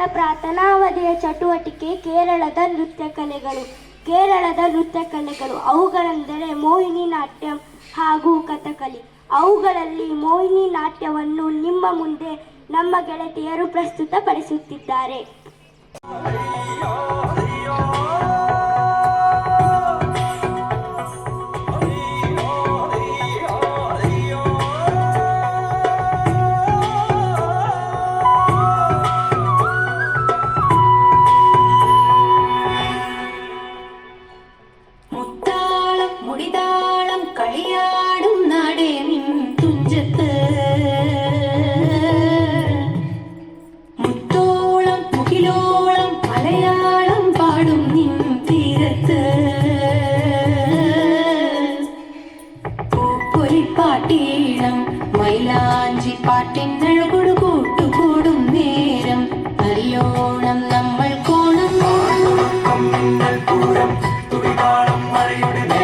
ಮುಂದಿನ ಪ್ರಾರ್ಥನಾವಧಿಯ ಚಟುವಟಿಕೆ ಕೇರಳದ ನೃತ್ಯ ಕಲೆಗಳು ಕೇರಳದ ನೃತ್ಯ ಕಲೆಗಳು ಅವುಗಳೆಂದರೆ ಮೋಹಿನಿ ನಾಟ್ಯ ಹಾಗೂ ಕಥಕಲಿ. ಅವುಗಳಲ್ಲಿ ಮೋಹಿನಿ ನಾಟ್ಯವನ್ನು ನಿಮ್ಮ ಮುಂದೆ ನಮ್ಮ ಗೆಳತಿಯರು ಪ್ರಸ್ತುತಪಡಿಸುತ್ತಿದ್ದಾರೆ. മുടിതാളം കളിയാടും നാടേ നിൻ തുഞ്ചത്ത്. മുത്തോളം മുകിലോളം മലയാളം പാടും നിൻ തീരത്ത്. പൂപ്പൊലിപ്പാട്ടീണം മൈലാഞ്ചി പാട്ടിനഴകൊടു കൂട്ടുകൂടും നേരം. നല്ലോണം നമ്മൾ കോണം. പൂരം തുടിതാളം മഴയുടെ